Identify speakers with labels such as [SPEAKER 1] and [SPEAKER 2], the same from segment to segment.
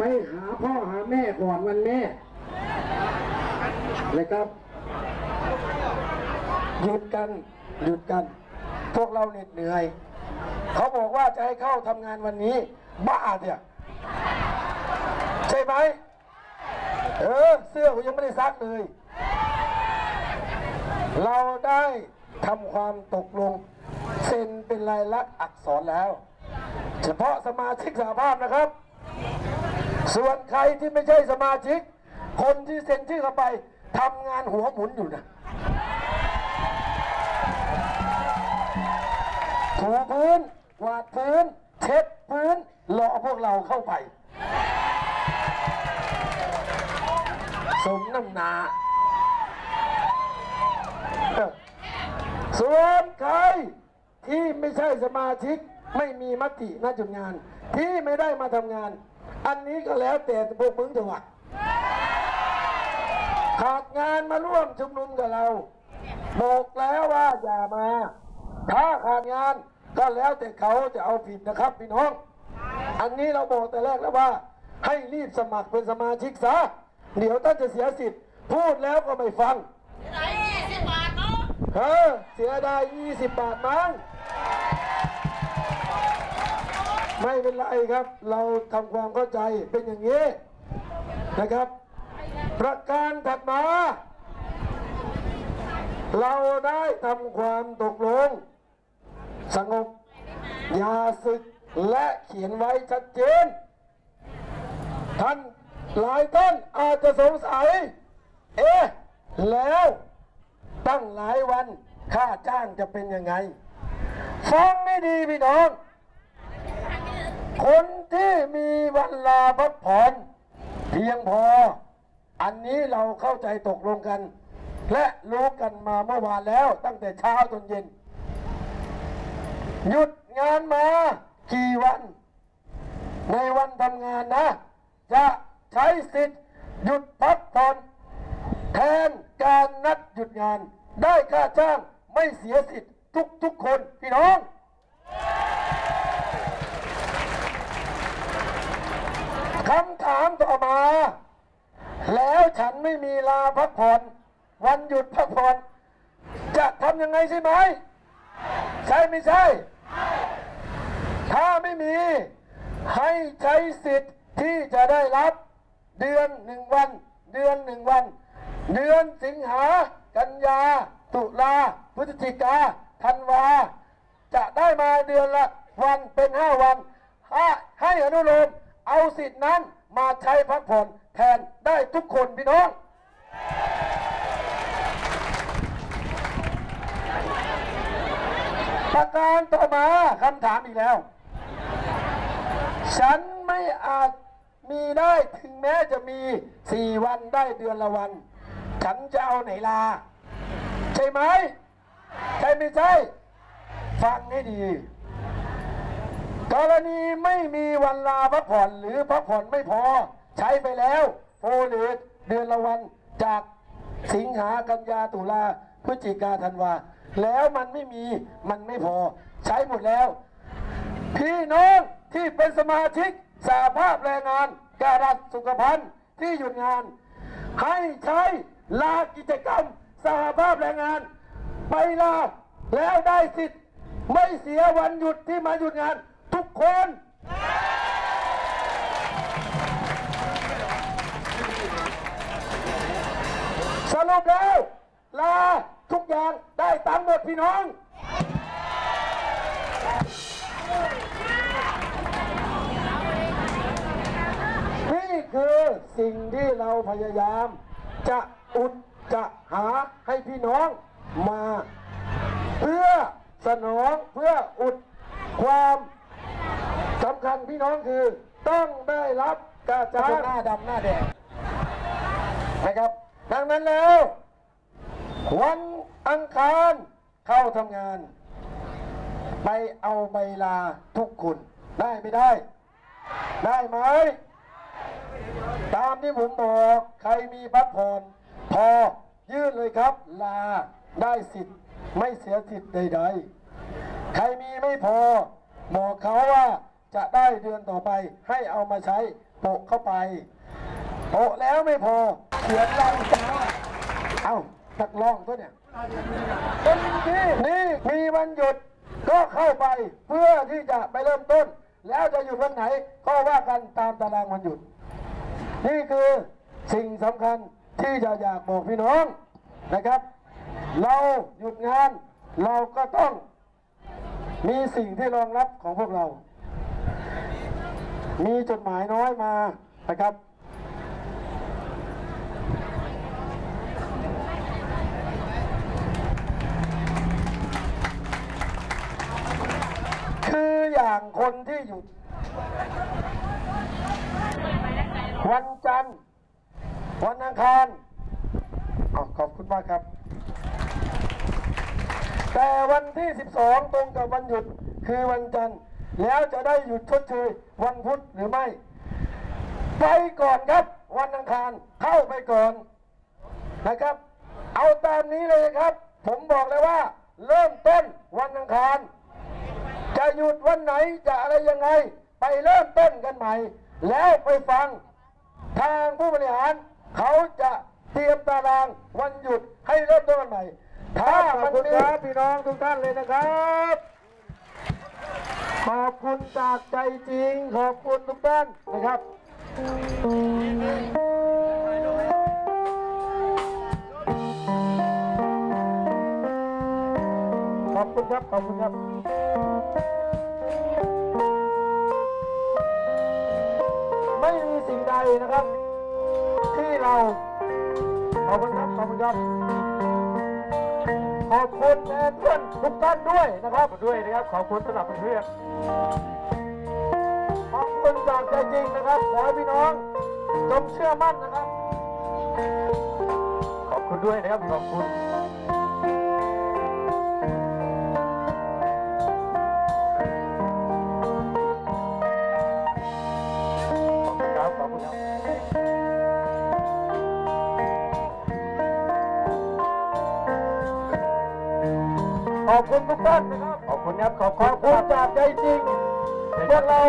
[SPEAKER 1] ไปหาพ่อหาแม่ก่อนวันแม่นะครับ
[SPEAKER 2] หยุดกันหยุดกัน พวกเราเหน็ดเหนื่อย เขาบอกว่าจะให้เข้าทำงานวันนี้ บ้าเนี่ยใช่ไหมเออเสื้อกูยังไม่ได้ซักเลย เราได้ทำความตกลงเซ็นเป็นลายลักษณ์อักษรแล้ว เฉพาะสมาชิกสหภาพนะครับ ส่วนใครที่ไม่ใช่สมาชิก คนที่เซ็นชื่อเข้าไปทำงานหัวหมุนอยู่นะถูพื้นกวาดพื้น เช็ดพื้นรอพวกเราเข้าไป สมน้ำหนาส่วนใครที่ไม่ใช่สมาชิกไม่มีมติณจุดงาน ที่ไม่ได้มาทำงาน อันนี้ก็แล้วแต่พวกมึงเถอะวะขาดงานมาร่วมชุมนุมกับเรา บอกแล้วว่าอย่ามา ถ้าขาดงานก็แล้วแต่เขาจะเอาผิดนะครับพี่น้อง อันนี้เราบอกแต่แรกแล้วว่า ให้รีบสมัครเป็นสมาชิกซะเดี๋ยวท่านจะเสียสิทธิ์ พูดแล้วก็ไม่ฟัง
[SPEAKER 3] ไหนยี่สิบบาทเนาะ
[SPEAKER 2] เออเสียดาย20บาทมั้ง ไม่เป็นไรครับ เราทำความเข้าใจเป็นอย่างนี้นะครับ ประการถัดมา เราได้ทำความตกลง สงบยาศึกและเขียนไว้ชัดเจน ท่านหลายท่านอาจจะสงสัย เอ๊ะ แล้วตั้งหลายวันค่าจ้างจะเป็นยังไง ฟังไม่ดีพี่น้อง คนที่มีวันลาพักผ่อนเพียงพอ อันนี้เราเข้าใจตกลงกัน และรู้กันมาเมื่อวานแล้วตั้งแต่เช้าจนเย็น หยุดงานมากี่วัน ในวันทำงานนะ จะใช้สิทธิ์หยุดพักผ่อนแทนการนัดหยุดงาน ได้ค่าจ้างไม่เสียสิทธิ์ทุกทุกๆคนพี่น้องำถามา แล้วฉันไม่มีลาพักผ่อน วันหยุดพักผ่อน จะทำยังไงใช่ไหม ใช่ไม่ใช่ ถ้าไม่มี ให้ใช้สิทธิ์ที่จะได้รับ เดือนหนึ่งวัน เดือนหนึ่งวัน เดือนสิงหา กันยา ตุลา พฤศจิกา ธันวา จะได้มาเดือนละวันเป็นห้าวัน ให้อนุโลมเอาสิทธินั้น มาใช้พักผ่อนแทนได้ทุกคนพี่น้อง ประการต่อมาคำถามอีกแล้ว ฉันไม่อาจมีได้ถึงแม้จะมีสี่วันได้เดือนละวัน ฉันจะเอาไหนลา ใช่ไหม ใช่ไม่ใช่ ฟังให้ดี รณีไม่มีวันลาพักผ่อนหรือพักผ่อนไม่พอ ใช้ไปแล้วโฟลิดเดือนละวันจากสิงหากันยาตุลาพฤศจิกาธันวา แล้วมันไม่มีมันไม่พอ ใช้หมดแล้ว พี่น้องที่เป็นสมาชิกสาภาพแรงงานการัฐสุขภัณฑ์ที่หยุดงาน ให้ใช้ลากิจกรรมสาภาพแรงงาน ไปลาแล้วได้สิทธิ์ ไม่เสียวันหยุดที่มาหยุดงาน คนสรุปแล้วลาทุกอย่างได้ตามหมดพี่น้อง นี่คือสิ่งที่เราพยายาม จะอุดจะหาให้พี่น้องมา เพื่อสนองเพื่ออุดความ สำคัญพี่น้องคือต้องได้รับกาจ้างหน้าดำหน้าแดงนะครับดังนั้นแล้ว วันอังคารเข้าทำงาน ไปเอาใบลาทุกคนได้ไม่ได้ ได้ไหม ตามที่ผมบอกใครมีพักผ่อนพอยื่นเลยครับลาได้สิทธิ์ ไม่เสียสิทธิ์ใด ๆ ใครมีไม่พอบอกเขาว่า จะได้เดือนต่อไปให้เอามาใช้โปะเข้าไปโปะแล้วไม่พอเขียนลายเท้าเอ้าตักลองตัวเนี่ยเป็นที่นี่มีวันหยุดก็เข้าไปเพื่อที่จะไปเริ่มต้น แล้วจะหยุดวันไหนก็ว่ากันตามตารางวันหยุด นี่คือสิ่งสำคัญที่จะอยากบอกพี่น้องนะครับ เราหยุดงานเราก็ต้องมีสิ่งที่รองรับของพวกเรา มีจดหมายน้อยมานะครับ คืออย่างคนที่หยุดวันจันทร์ วันอังคารอขอบคุณมากครับ แต่วันที่ 12 ตรงกับวันหยุดคือวันจันทร์ แล้วจะได้หยุดชดเชยวันพุธหรือไม่ ไปก่อนครับ วันอังคารเข้าไปก่อนนะครับ เอาตามนี้เลยครับ ผมบอกเลยว่า เริ่มต้นวันอังคาร จะหยุดวันไหนจะอะไรยังไง ไปเริ่มต้นกันใหม่ แล้วไปฟังทางผู้บริหาร เขาจะเตรียมตารางวันหยุดให้เริ่มต้นกันใหม่ถ้า
[SPEAKER 1] ขอบ
[SPEAKER 2] มัน
[SPEAKER 1] คุณ
[SPEAKER 2] มี
[SPEAKER 1] ครับพี่น้องทุกท่านเลยนะครับ
[SPEAKER 2] ขอบคุณจากใจจริง ขอบคุณทุกท่านนะครับขอบคุณครับ ขอบคุณครับ ไม่มีสิ่งใดนะครับ ที่เรา ขอบคุณครับ ขอบคุณครับ ขอบคุณแทนเพื่อนทุกท่านด้วยนะครับ ด้วยนะครับ ขอบคุณสำหรับเพื่อน ขอบคุณจากใจจริงนะครับ ขอให้พี่น้องจงเชื่อมั่นนะครับ ขอบคุณด้วยนะครับ ขอบคุณขอบคุณครับขอบคุณครับขอบคุณทุกท่านนะครับขอบ คุณครับขอบคุณจากใจจริงพวกเรา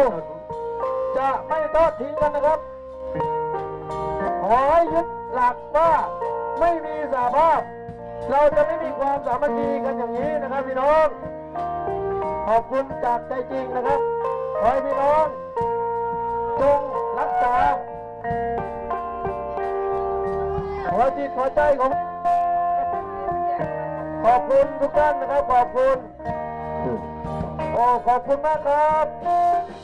[SPEAKER 2] จะไม่ทอดทิ้งกันนะครับ ขอให้ยึดหลักว่าไม่มีสาภาพ เราจะไม่มีความสามัคคีกันอย่างนี้นะครับพี่น้อง ขอบคุณจากใจจริงนะครับ ขอให้พี่น้อง จงรักษาหัวจิตหัวใจของขอบคุณทุกท่านนะครับ ขอบคุณ ขอบคุณมากครับ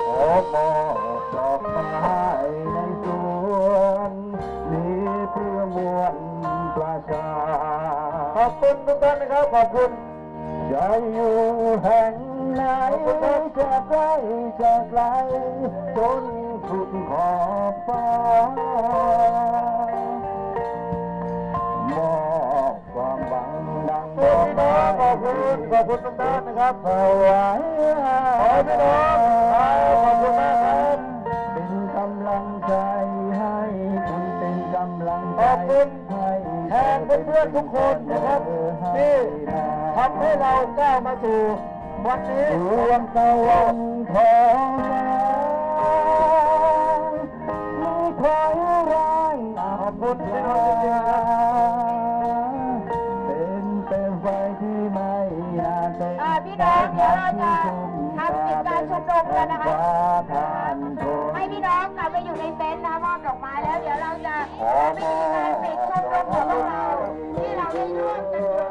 [SPEAKER 1] ขอมอบดอกไม้ในสวนนี้เพื่อมวลประชา
[SPEAKER 2] ขอบคุณทุกท่านนะครับ ขอบคุณ
[SPEAKER 1] จะอยู่แห่งไหนจะใกล้จะไกลจนสุดขอบฟ้ามอบความหวังดัง
[SPEAKER 2] ขอบคุณพี่น้อง ขอบคุณขอบคุณทุกท่านนะครับ
[SPEAKER 1] ถวาย
[SPEAKER 2] ขอให้พี่น้องขอบคุณมากครับ
[SPEAKER 1] เป็นกำลังใจให้คุณเป็นกำลังใจ
[SPEAKER 2] ขอบคุณ
[SPEAKER 1] ให้
[SPEAKER 2] แทนเพื่อนๆทุกคนนะครับที่ทำให้เราก้าวมาสู่วันนี้
[SPEAKER 1] ดวงตะวันทองมีความร้ายอา
[SPEAKER 2] ขอบคุณพี่น้องจริงๆครับ
[SPEAKER 1] นุม
[SPEAKER 4] กันนะคะ
[SPEAKER 1] ฟ้าทานทน
[SPEAKER 4] ให้พี่น้องกลับไปอยู่ในเต็นท์นะคะมอบดอกไม้แล้ว เดี๋ยวเราจะไม่มีการปิดชมรมของพวกเราที่เราได้ร่วมกัน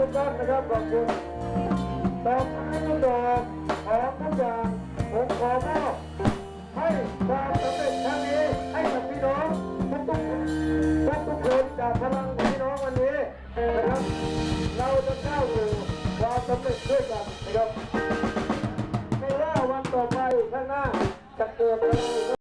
[SPEAKER 4] นะ
[SPEAKER 1] ค
[SPEAKER 2] รับขอบคุณตอบทุกดอกของทุกอย่างผมขอมอบให้ความสำเร็จครั้งนี้ให้กับพี่น้องทุกทุกทุกทุกคนจากพลังของพี่น้องวันนี้นะครับ เราจะก้าวสู่ความสำเร็จด้วยกันนะครับไม่ว่าวันต่อไปข้างหน้าจะเกิดอะไร